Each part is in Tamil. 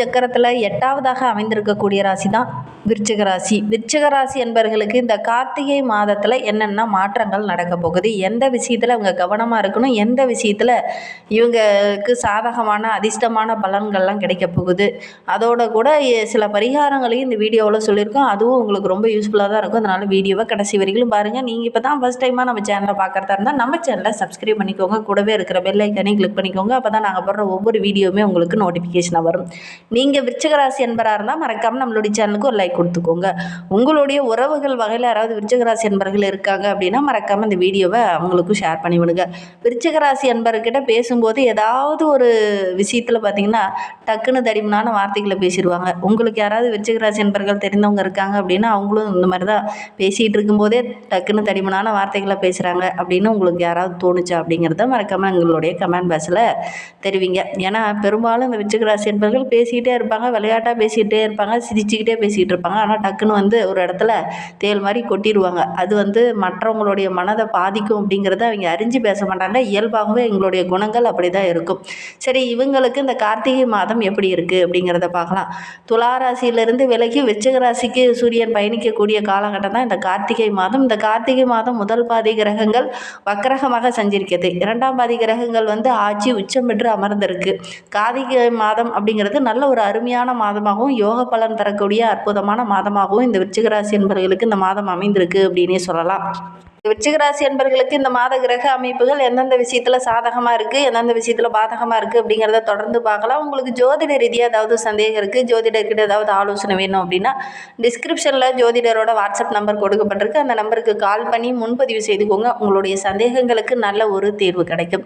சக்கரத்தில் எட்டாவதாக அமைந்திருக்கக்கூடிய ராசி தான் விருச்சிக ராசி. விருச்சிக ராசி என்பவர்களுக்கு இந்த கார்த்திகை மாதத்தில் என்னென்ன மாற்றங்கள் நடக்க போகுது? எந்த விஷயத்தில் அவங்க கவனமாக இருக்கணும்? எந்த விஷயத்தில் இவங்களுக்கு சாதகமான அதிர்ஷ்டமான பலன்கள்லாம் கிடைக்க போகுது? அதோட கூட சில பரிகாரங்களையும் இந்த வீடியோவில் சொல்லியிருக்கோம். அதுவும் உங்களுக்கு ரொம்ப யூஸ்ஃபுல்லாக தான் இருக்கும். அதனால் வீடியோவை கடைசி வரைக்கும் பாருங்கள் நீங்கள் இப்போ தான் ஃபஸ்ட் டைமாக நம்ம சேனலை பார்க்குறதா இருந்தால் நம்ம சேனலை சப்ஸ்கிரைப் பண்ணிக்கோங்க. கூடவே இருக்கிற பெல் கிளிக் பண்ணிக்கோங்க. அப்போ தான் நாங்கள் போடுற ஒவ்வொரு வீடியோவுமே உங்களுக்கு நோட்டிஃபிகேஷனாக வரும். நீங்கள் விருச்சகராசி என்பராக இருந்தால் மறக்காமல் நம்மளுடைய சேனலுக்கு ஒரு லைக் கொடுத்துக்கோங்க. உங்களுடைய உறவுகள் வகையில் யாராவது விருச்சகராசி என்பர்கள் இருக்காங்க அப்படின்னா மறக்காமல் இந்த வீடியோவை அவங்களுக்கும் ஷேர் பண்ணி விடுங்க. என்பர்கிட்ட பேசும்போது ஏதாவது ஒரு விஷயத்தில் பார்த்தீங்கன்னா டக்குன்னு தடிமனான வார்த்தைகளை பேசிடுவாங்க. உங்களுக்கு யாராவது விருச்சகராசி என்பர்கள் தெரிந்தவங்க இருக்காங்க அப்படின்னா அவங்களும் இந்த மாதிரி தான் பேசிகிட்டு இருக்கும்போதே டக்குன்னு தடிமனான வார்த்தைகளை பேசுகிறாங்க அப்படின்னு உங்களுக்கு யாராவது தோணுச்சா அப்படிங்கிறத மறக்காமல் எங்களுடைய கமெண்ட் பாக்ஸில் தெரிவிங்க. ஏன்னா பெரும்பாலும் இந்த விருச்சகராசி என்பர்கள் பேசி பேசிக்கிட்டே இருப்பாங்க விளையாட்டாக பேசிக்கிட்டே இருப்பாங்க சிரிச்சுக்கிட்டே பேசிக்கிட்டு இருப்பாங்க. ஆனால் டக்குன்னு வந்து ஒரு இடத்துல தேல் மாதிரி கொட்டிடுவாங்க. அது வந்து மற்றவங்களுடைய மனதை பாதிக்கும் அப்படிங்கிறத அவங்க அறிஞ்சு பேச மாட்டாங்க. இயல்பாகவே எங்களுடைய குணங்கள் அப்படி தான் இருக்கும். சரி இவங்களுக்கு இந்த கார்த்திகை மாதம் எப்படி இருக்குது அப்படிங்கிறத பார்க்கலாம். துலா ராசியிலிருந்து விலகி விருச்சிக ராசிக்கு சூரியன் பயணிக்கக்கூடிய காலகட்டம் தான் இந்த கார்த்திகை மாதம். இந்த கார்த்திகை மாதம் முதல் பாதி கிரகங்கள் வக்கரகமாக சஞ்சரிக்கிறது. இரண்டாம் பாதி கிரகங்கள் வந்து ஆட்சி உச்சம் பெற்று அமர்ந்திருக்கு. கார்த்திகை மாதம் அப்படிங்கிறது நல்ல ஒரு அருமையான மாதமாகவும் யோக பலன் தரக்கூடிய அற்புதமான மாதமாகவும் இந்த விருச்சிகராசி என்பவர்களுக்கு இந்த மாதம் அமைந்திருக்கு அப்படின்னே சொல்லலாம். விருச்சிகராசி என்பர்களுக்கு என்பவர்களுக்கு இந்த மாத கிரக அமைப்புகள் எந்தெந்த விஷயத்தில் சாதகமாக இருக்குது எந்தெந்த விஷயத்தில் பாதகமாக இருக்குது அப்படிங்கிறத தொடர்ந்து பார்க்கலாம். உங்களுக்கு ஜோதிட ரீதியாக ஏதாவது சந்தேகம் இருக்குது ஜோதிடர்கிட்ட ஏதாவது ஆலோசனை வேணும் அப்படின்னா டிஸ்கிரிப்ஷனில் ஜோதிடரோட வாட்ஸ்அப் நம்பர் கொடுக்கப்பட்டிருக்கு. அந்த நம்பருக்கு கால் பண்ணி முன்பதிவு செய்துக்கோங்க. உங்களுடைய சந்தேகங்களுக்கு நல்ல ஒரு தீர்வு கிடைக்கும்.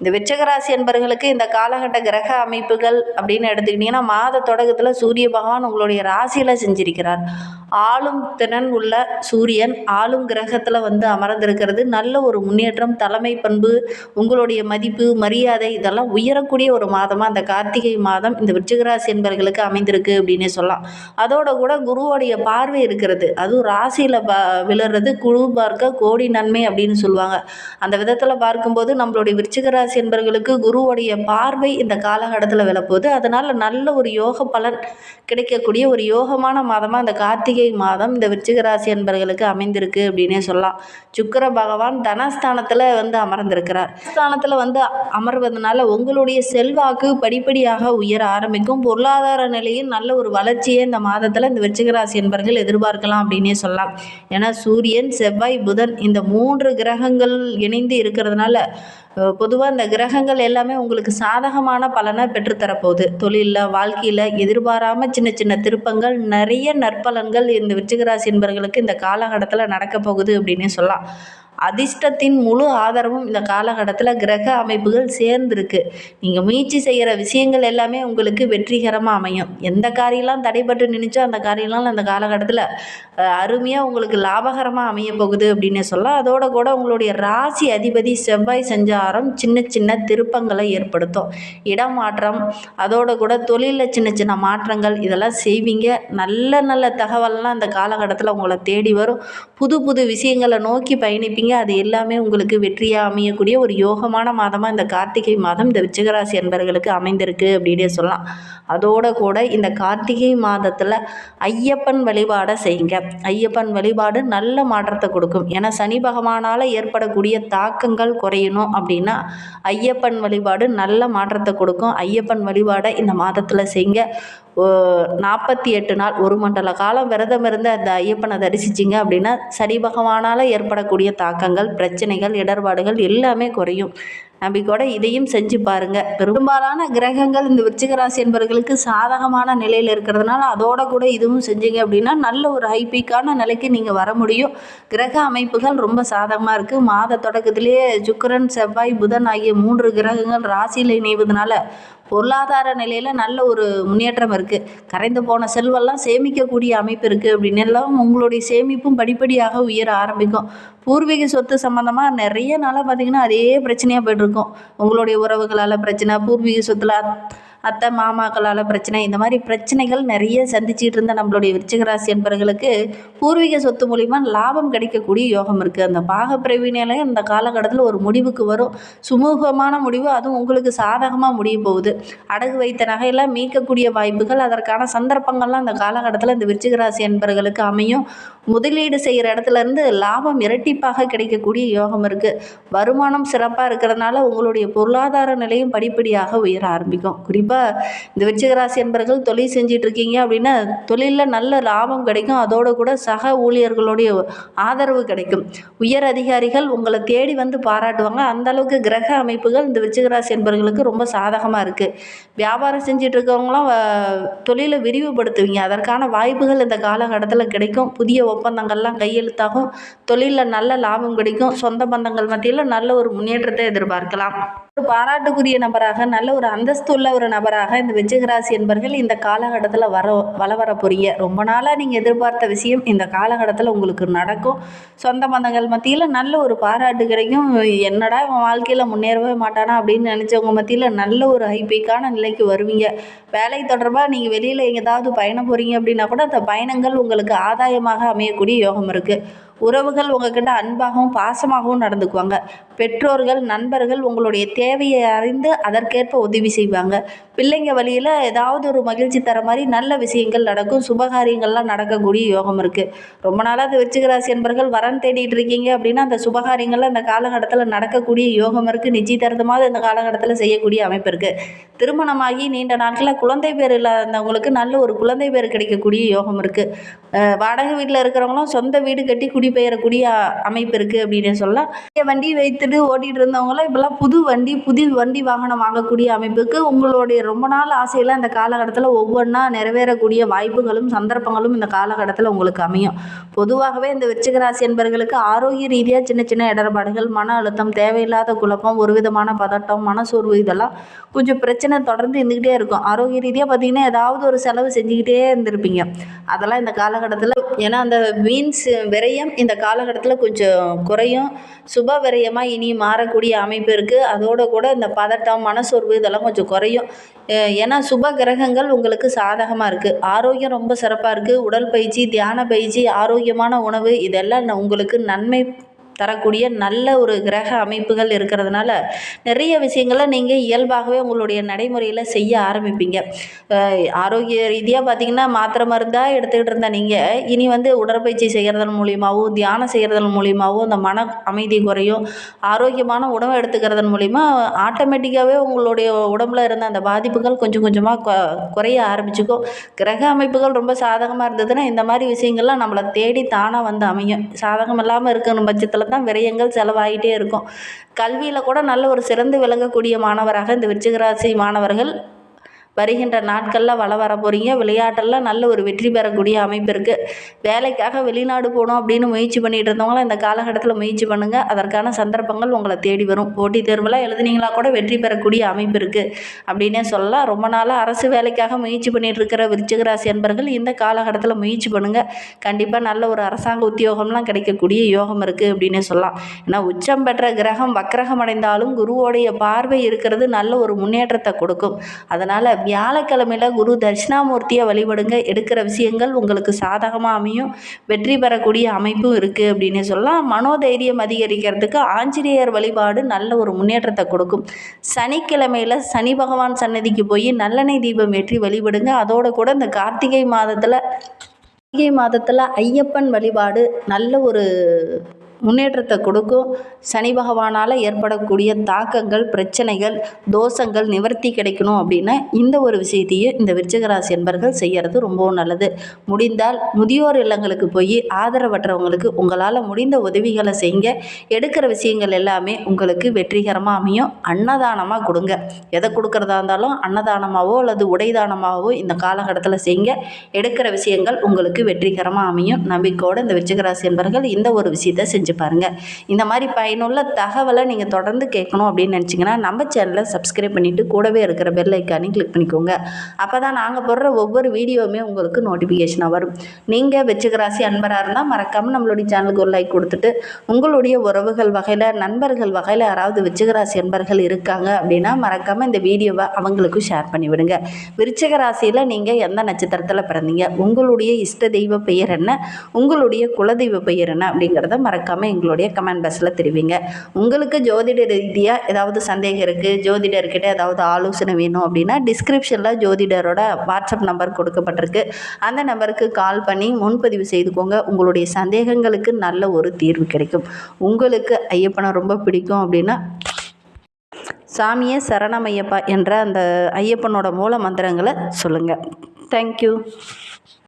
இந்த விச்சகராசி என்பர்களுக்கு என்பவர்களுக்கு இந்த காலகட்ட கிரக அமைப்புகள் அப்படின்னு எடுத்துக்கிட்டிங்கன்னா மாத தொடக்கத்தில் சூரிய பகவான் உங்களுடைய ராசியில் செஞ்சிருக்கிறார். ஆளும் திறன் உள்ள சூரியன் ஆளும் கிரகத்தில் வந்து அமர்ந்திருக்கிறது. நல்ல ஒரு முன்னேற்றம் தலைமை பண்பு உங்களுடைய மதிப்பு மரியாதை இதெல்லாம் உயரக்கூடிய ஒரு மாதமாக அந்த கார்த்திகை மாதம் இந்த விச்சகராசி என்பர்களுக்கு என்பவர்களுக்கு அமைந்திருக்கு அப்படின்னே சொல்லலாம். அதோட கூட குருவோடைய பார்வை இருக்கிறது. அதுவும் ராசியில் ப விழுறது குழு பார்க்க கோடி நன்மை அப்படின்னு சொல்லுவாங்க. அந்த விதத்தில் பார்க்கும்போது நம்மளுடைய விருச்சிக ராசி என்பவர்களுக்கு குருவுடைய பார்வை இந்த காலகட்டத்தில் விழப்போகுது அதனால் நல்ல ஒரு யோக பலன் கிடைக்கக்கூடிய ஒரு யோகமான மாதமாக இந்த கார்த்திகை மாதம் இந்த விருச்சிக ராசி என்பவர்களுக்கு அமைந்திருக்கு அப்படின்னே சொல்லலாம். சுக்கிர பகவான் தனஸ்தானத்தில் வந்து அமர்ந்திருக்கிறார். ஸ்தானத்தில் வந்து அமர்வதனால உங்களுடைய செல்வாக்கு படிப்படியாக உயர ஆரம்பிக்கும். பொருளாதார நிலையில் நல்ல ஒரு வளர்ச்சியை இந்த மாதத்தில் இந்த விருச்சிக ராசி என்பவர்கள் எதிர்பார்க்கலாம் அப்படின்னே சொல்லலாம். ஏன்னா சூரியன் செவ்வாய் புதன் இந்த மூன்று கிரகங்கள் இணைந்து இருக்கிறதுனால பொதுவாக இந்த கிரகங்கள் எல்லாமே உங்களுக்கு சாதகமான பலனை பெற்றுத்தரப்போகுது. தொழிலில் வாழ்க்கையில் எதிர்பாராமல் சின்ன சின்ன திருப்பங்கள் நிறைய நற்பலன்கள் இந்த விருச்சிகராசி என்பவர்களுக்கு இந்த காலகட்டத்தில் நடக்க போகுது அப்படின்னே சொல்லலாம். அதிர்ஷ்டத்தின் முழு ஆதரவும் இந்த காலகட்டத்தில் கிரக அமைப்புகள் சேர்ந்துருக்கு. நீங்கள் முயற்சி செய்கிற விஷயங்கள் எல்லாமே உங்களுக்கு வெற்றிகரமாக அமையும். எந்த காரியெல்லாம் தடைபட்டு நின்றுச்சோ அந்த காரியெல்லாம் அந்த காலகட்டத்தில் அருமையாக உங்களுக்கு லாபகரமாக அமைய போகுது அப்படின்னு சொல்ல அதோட கூட உங்களுடைய ராசி அதிபதி செவ்வாய் செஞ்சாரம் சின்ன சின்ன திருப்பங்களை ஏற்படுத்தும். இடமாற்றம் அதோட கூட தொழிலில் சின்ன சின்ன மாற்றங்கள் இதெல்லாம் செய்வீங்க. நல்ல நல்ல தகவல்லாம் அந்த காலகட்டத்தில் உங்களை தேடி வரும். புது புது விஷயங்களை நோக்கி பயணிப்பீங்க. அது எல்லாமே உங்களுக்கு வெற்றியாக அமையக்கூடிய ஒரு யோகமான மாதமாக இந்த கார்த்திகை மாதம் இந்த விச்சகராசி என்பவர்களுக்கு அமைந்திருக்கு அப்படின்னே சொல்லலாம். அதோட கூட இந்த கார்த்திகை மாதத்தில் ஐயப்பன் வழிபாடை செய்யுங்க. ஐயப்பன் வழிபாடு நல்ல மாற்றத்தை கொடுக்கும். ஏன்னா சனி பகவானால் ஏற்படக்கூடிய தாக்கங்கள் குறையணும் அப்படின்னா ஐயப்பன் வழிபாடு நல்ல மாற்றத்தை கொடுக்கும். ஐயப்பன் வழிபாடை இந்த மாதத்தில் செய்யுங்க. நாற்பத்தி எட்டு நாள் ஒரு மண்டல காலம் விரதம் இருந்து அந்த ஐயப்பனை தரிசிச்சிங்க அப்படின்னா சனி பகவானால் ஏற்படக்கூடிய தாக்கங்கள் பிரச்சனைகள் இடர்பாடுகள் எல்லாமே குறையும். நம்பிக்கையோட இதையும் செஞ்சு பாருங்க. பெரும்பாலான கிரகங்கள் இந்த விருச்சிக ராசி என்பவர்களுக்கு சாதகமான நிலையில் இருக்கிறதுனால அதோட கூட இதுவும் செஞ்சீங்க அப்படின்னா நல்ல ஒரு ஹைபீக்கான நிலைக்கு நீங்கள் வர முடியும். கிரக அமைப்புகள் ரொம்ப சாதகமாக இருக்குது மாத தொடக்கத்திலேயே சுக்கரன் செவ்வாய் புதன் ஆகிய மூன்று கிரகங்கள் ராசியில் இணைவதனால பொருளாதார நிலையில் நல்ல ஒரு முன்னேற்றம் இருக்குது கரைந்து போன செல்வெல்லாம் சேமிக்கக்கூடிய அமைப்பு இருக்குது அப்படின்னு எல்லாம் உங்களுடைய சேமிப்பும் படிப்படியாக உயர ஆரம்பிக்கும். பூர்வீக சொத்து சம்மந்தமாக நிறைய நாளாக பார்த்தீங்கன்னா அதே பிரச்சனையாக இருக்கும். உங்களுடைய உறவுகளால் பிரச்சனை பூர்வீக சொத்துல அத்தை மாமாக்களால் பிரச்சனை இந்த மாதிரி பிரச்சனைகள் நிறைய சந்திச்சுட்டு இருந்த நம்மளுடைய விருச்சிக என்பர்களுக்கு என்பவர்களுக்கு பூர்வீக சொத்து மூலிமா லாபம் கிடைக்கக்கூடிய யோகம் இருக்குது அந்த பாகப்பிரவினையில இந்த காலகட்டத்தில் ஒரு முடிவுக்கு வரும். சுமூகமான முடிவு அதுவும் உங்களுக்கு சாதகமாக முடிய போகுது. அடகு வைத்த நகையெல்லாம் மீட்கக்கூடிய வாய்ப்புகள் அதற்கான சந்தர்ப்பங்கள்லாம் அந்த காலகட்டத்தில் இந்த விருச்சகராசி என்பர்களுக்கு என்பவர்களுக்கு அமையும். முதலீடு செய்கிற இடத்துல இருந்து லாபம் இரட்டிப்பாக கிடைக்கக்கூடிய யோகம் இருக்குது வருமானம் சிறப்பாக இருக்கிறதுனால உங்களுடைய பொருளாதார நிலையும் படிப்படியாக உயர ஆரம்பிக்கும். குறிப்பாக இந்த விருச்சிக என்பர்கள் தொழில் செஞ்சிட்டு இருக்கீங்க அப்படின்னா தொழிலில் நல்ல லாபம் கிடைக்கும். அதோடு கூட சக ஊழியர்களுடைய ஆதரவு கிடைக்கும். உயர் அதிகாரிகள் உங்களை தேடி வந்து பாராட்டுவாங்க. அந்த அளவுக்கு கிரக அமைப்புகள் இந்த விருச்சிக என்பர்களுக்கு என்பவர்களுக்கு ரொம்ப சாதகமாக இருக்குது வியாபாரம் செஞ்சிட்டு இருக்கவங்களாம் தொழிலை விரிவுபடுத்துவீங்க. அதற்கான வாய்ப்புகள் இந்த காலகட்டத்தில் கிடைக்கும். புதிய ஒப்பந்தங்கள்லாம் கையெழுத்தாகும். தொழிலில் நல்ல லாபம் கிடைக்கும். சொந்த பந்தங்கள் மத்தியில் நல்ல ஒரு முன்னேற்றத்தை எதிர்பார்க்கலாம். ஒரு பாராட்டுக்குரிய நபராக நல்ல ஒரு அந்தஸ்து உள்ள ஒரு நபராக இந்த விருச்சிகராசி என்பர்கள் இந்த காலகட்டத்தில் வர வள வர போறீங்க. ரொம்ப நாளாக நீங்கள் எதிர்பார்த்த விஷயம் இந்த காலகட்டத்தில் உங்களுக்கு நடக்கும். சொந்த பந்தங்கள் மத்தியில் நல்ல ஒரு பாராட்டு கிடைக்கும். என்னடா இவன் வாழ்க்கையில் முன்னேறவே மாட்டானா அப்படின்னு நினச்சவங்க மத்தியில் நல்ல ஒரு ஹைபீக்கான நிலைக்கு வருவீங்க. வேலை தொடர்பாக நீங்கள் வெளியில் எங்கேயாவது பயணம் போகிறீங்க அப்படின்னா கூட அந்த பயணங்கள் உங்களுக்கு ஆதாயமாக அமையக்கூடிய யோகம் இருக்குது உறவுகள் உங்ககிட்ட அன்பாகவும் பாசமாகவும் நடந்துக்குவாங்க. பெற்றோர்கள் நண்பர்கள் உங்களுடைய தேவையை அறிந்து அதற்கேற்ப உதவி செய்வாங்க. பிள்ளைங்க வழியில் ஏதாவது ஒரு மகிழ்ச்சி தர மாதிரி நல்ல விஷயங்கள் நடக்கும். சுபகாரியங்கள்லாம் நடக்கக்கூடிய யோகம் இருக்குது ரொம்ப நாளாக அந்த விருச்சிகராசி என்பர்கள் வரன் தேடிட்டு இருக்கீங்க அப்படின்னா அந்த சுபகாரியங்கள்லாம் இந்த காலகட்டத்தில் நடக்கக்கூடிய யோகம் இருக்குது நிச்சயதார்த்தமாக இந்த காலகட்டத்தில் செய்யக்கூடிய அமைப்பு இருக்குது திருமணமாகி நீண்ட நாட்களில் குழந்தை பேர் இல்லாதவங்களுக்கு நல்ல ஒரு குழந்தை பேர் கிடைக்கக்கூடிய யோகம் இருக்குது வாடகை வீட்டில் இருக்கிறவங்களும் சொந்த வீடு கட்டி குடிபெயரக்கூடிய அமைப்பு இருக்குது அப்படின்னு சொல்லலாம். வண்டி வைத்துட்டு ஓட்டிகிட்டு இருந்தவங்களாம் இப்போல்லாம் புது வண்டி புது வண்டி வாகனம் வாங்கக்கூடிய அமைப்புக்கு உங்களுடைய ரொம்ப நாள் ஆசையெல்லாம் இந்த காலகட்டத்தில் ஒவ்வொன்றா நிறைவேறக்கூடிய வாய்ப்புகளும் சந்தர்ப்பங்களும் இந்த காலகட்டத்தில் உங்களுக்கு அமையும். பொதுவாகவே இந்த விருச்சிகராசி என்பர்களுக்கு என்பவர்களுக்கு ஆரோக்கிய ரீதியாக சின்ன சின்ன இடர்பாடுகள் மன அழுத்தம் தேவையில்லாத குழப்பம் ஒரு விதமான பதட்டம் மனசோர்வு இதெல்லாம் கொஞ்சம் பிரச்சனை தொடர்ந்து இருந்துக்கிட்டே இருக்கும். ஆரோக்கிய ரீதியாக பார்த்தீங்கன்னா ஏதாவது ஒரு செலவு செஞ்சுக்கிட்டே இருந்திருப்பீங்க. அதெல்லாம் இந்த காலகட்டம் காலகட்டத்தில் ஏன்னா அந்த மீன்ஸ் விரயம் இந்த காலகட்டத்தில் கொஞ்சம் குறையும். சுப விரயமாக இனி மாறக்கூடிய அமைப்பு இருக்குது அதோட கூட இந்த பதட்டம் மனசோர்வு இதெல்லாம் கொஞ்சம் குறையும். ஏன்னா சுப கிரகங்கள் உங்களுக்கு சாதகமாக இருக்குது ஆரோக்கியம் ரொம்ப சிறப்பாக இருக்குது உடல் பயிற்சி தியான பயிற்சி ஆரோக்கியமான உணவு இதெல்லாம் உங்களுக்கு நன்மை தரக்கூடிய நல்ல ஒரு கிரக அமைப்புகள் இருக்கிறதுனால நிறைய விஷயங்களை நீங்கள் இயல்பாகவே உங்களுடைய நடைமுறையில் செய்ய ஆரம்பிப்பீங்க. ஆரோக்கிய ரீதியாக பார்த்தீங்கன்னா மாத்திரை மருந்தாக எடுத்துக்கிட்டு இருந்த நீங்கள் இனி வந்து உடற்பயிற்சி செய்கிறதன் மூலியமாகவும் தியானம் செய்கிறதன் மூலியமாகவும் அந்த மன அமைதி குறையும் ஆரோக்கியமான உணவு எடுத்துக்கிறதன் மூலிமா ஆட்டோமேட்டிக்காகவே உங்களுடைய உடம்புல இருந்த அந்த பாதிப்புகள் கொஞ்சம் கொஞ்சமாக குறைய ஆரம்பிச்சுக்கும். கிரக அமைப்புகள் ரொம்ப சாதகமாக இருந்ததுன்னா இந்த மாதிரி விஷயங்கள்லாம் நம்மளை தேடி தானாக வந்து அமையும். சாதகம் இல்லாமல் இருக்கிற பட்சத்தில் தான் விரயங்கள் செலவாகிட்டே இருக்கும். கல்வியில் கூட நல்ல ஒரு சிறந்து விளங்கக்கூடிய மாணவராக இந்த விருச்சிகராசி மாணவர்கள் வருகின்ற நாட்களில் வள வர போகிறீங்க விளையாட்டெல்லாம் நல்ல ஒரு வெற்றி பெறக்கூடிய அமைப்பு இருக்குது வேலைக்காக வெளிநாடு போகணும் அப்படின்னு முயற்சி பண்ணிட்டு இருந்தவங்களாம் இந்த காலகட்டத்தில் முயற்சி பண்ணுங்கள் அதற்கான சந்தர்ப்பங்கள் உங்களை தேடி வரும். போட்டித் தேர்வில் எழுதுனீங்களா கூட வெற்றி பெறக்கூடிய அமைப்பு இருக்குது அப்படின்னே சொல்லலாம். ரொம்ப நாளாக அரசு வேலைக்காக முயற்சி பண்ணிட்டு இருக்கிற விருச்சிக ராசி இந்த காலகட்டத்தில் முயற்சி பண்ணுங்கள் கண்டிப்பாக நல்ல ஒரு அரசாங்க உத்தியோகம்லாம் கிடைக்கக்கூடிய யோகம் இருக்குது அப்படின்னே சொல்லலாம். ஏன்னா உச்சம் பெற்ற கிரகம் வக்ரகம் அடைந்தாலும் குருவோடைய பார்வை இருக்கிறது நல்ல ஒரு முன்னேற்றத்தை கொடுக்கும். அதனால் வியாழக்கிழமையில் குரு தட்சிணாமூர்த்தியை வழிபடுங்க. எடுக்கிற விஷயங்கள் உங்களுக்கு சாதகமாக அமையும். வெற்றி பெறக்கூடிய அமைப்பும் இருக்குது அப்படின்னு சொல்லலாம். மனோதைரியம் அதிகரிக்கிறதுக்கு ஆஞ்சநேயர் வழிபாடு நல்ல ஒரு முன்னேற்றத்தை கொடுக்கும். சனிக்கிழமையில் சனி பகவான் சன்னதிக்கு போய் நல்லெண்ணெய் தீபம் ஏற்றி வழிபடுங்க. அதோடு கூட இந்த கார்த்திகை மாதத்தில் கார்த்திகை மாதத்தில் ஐயப்பன் வழிபாடு நல்ல ஒரு முன்னேற்றத்தை கொடுக்கும். சனி பகவானால் ஏற்படக்கூடிய தாக்கங்கள் பிரச்சனைகள் தோஷங்கள் நிவர்த்தி கிடைக்கணும் அப்படின்னா இந்த ஒரு விஷயத்தையும் இந்த விருச்சகராசி என்பர்கள் செய்கிறது ரொம்பவும் நல்லது. முடிந்தால் முதியோர் இல்லங்களுக்கு போய் ஆதரவற்றவங்களுக்கு உங்களால் முடிந்த உதவிகளை செய்யுங்க. எடுக்கிற விஷயங்கள் எல்லாமே உங்களுக்கு வெற்றிகரமாக அமையும். அன்னதானமாக கொடுங்க. எதை கொடுக்கறதா இருந்தாலும் அன்னதானமாகவோ அல்லது உடைதானமாகவோ இந்த காலகட்டத்தில் செய்யுங்க. எடுக்கிற விஷயங்கள் உங்களுக்கு வெற்றிகரமாக அமையும். நம்பிக்கையோடு இந்த விருச்சகராசி என்பர்கள் இந்த ஒரு விஷயத்தை செஞ்சு செஞ்சு பாருங்கள் இந்த மாதிரி பயனுள்ள தகவலை நீங்கள் தொடர்ந்து கேட்கணும் அப்படின்னு நினச்சிங்கன்னா நம்ம சேனலை சப்ஸ்கிரைப் பண்ணிவிட்டு கூடவே இருக்கிற பெல் ஐக்கானையும் கிளிக் பண்ணிக்கோங்க. அப்போ தான் நாங்கள் போடுற ஒவ்வொரு வீடியோவுமே உங்களுக்கு நோட்டிஃபிகேஷனாக வரும். நீங்கள் வெச்சுக்க ராசி அன்பராக இருந்தால் மறக்காமல் நம்மளுடைய சேனலுக்கு ஒரு லைக் கொடுத்துட்டு உங்களுடைய உறவுகள் வகையில் நண்பர்கள் வகையில் யாராவது விருச்சிக அன்பர்கள் இருக்காங்க அப்படின்னா மறக்காமல் இந்த வீடியோவை அவங்களுக்கும் ஷேர் பண்ணிவிடுங்க விருச்சக ராசியில் நீங்கள் எந்த நட்சத்திரத்தில் பிறந்தீங்க? உங்களுடைய இஷ்ட தெய்வ பெயர் என்ன? உங்களுடைய குலதெய்வ பெயர் என்ன? அப்படிங்கிறத மறக்காமல் எங்களுடைய கமெண்ட் பாக்ஸில் தெரிவிங்க. உங்களுக்கு ஜோதிட ரீதியாக ஏதாவது சந்தேகம் இருக்குது ஜோதிடர்கிட்ட ஏதாவது ஆலோசனை வேணும் அப்படின்னா டிஸ்கிரிப்ஷனில் ஜோதிடரோட வாட்ஸ்அப் நம்பர் கொடுக்கப்பட்டிருக்கு. அந்த நம்பருக்கு கால் பண்ணி முன்பதிவு செய்துக்கோங்க. உங்களுடைய சந்தேகங்களுக்கு நல்ல ஒரு தீர்வு கிடைக்கும். உங்களுக்கு ஐயப்பனை ரொம்ப பிடிக்கும் அப்படின்னா சாமியே சரணமையப்பா என்ற அந்த ஐயப்பனோட மூல மந்திரங்களை சொல்லுங்கள் தேங்க்யூ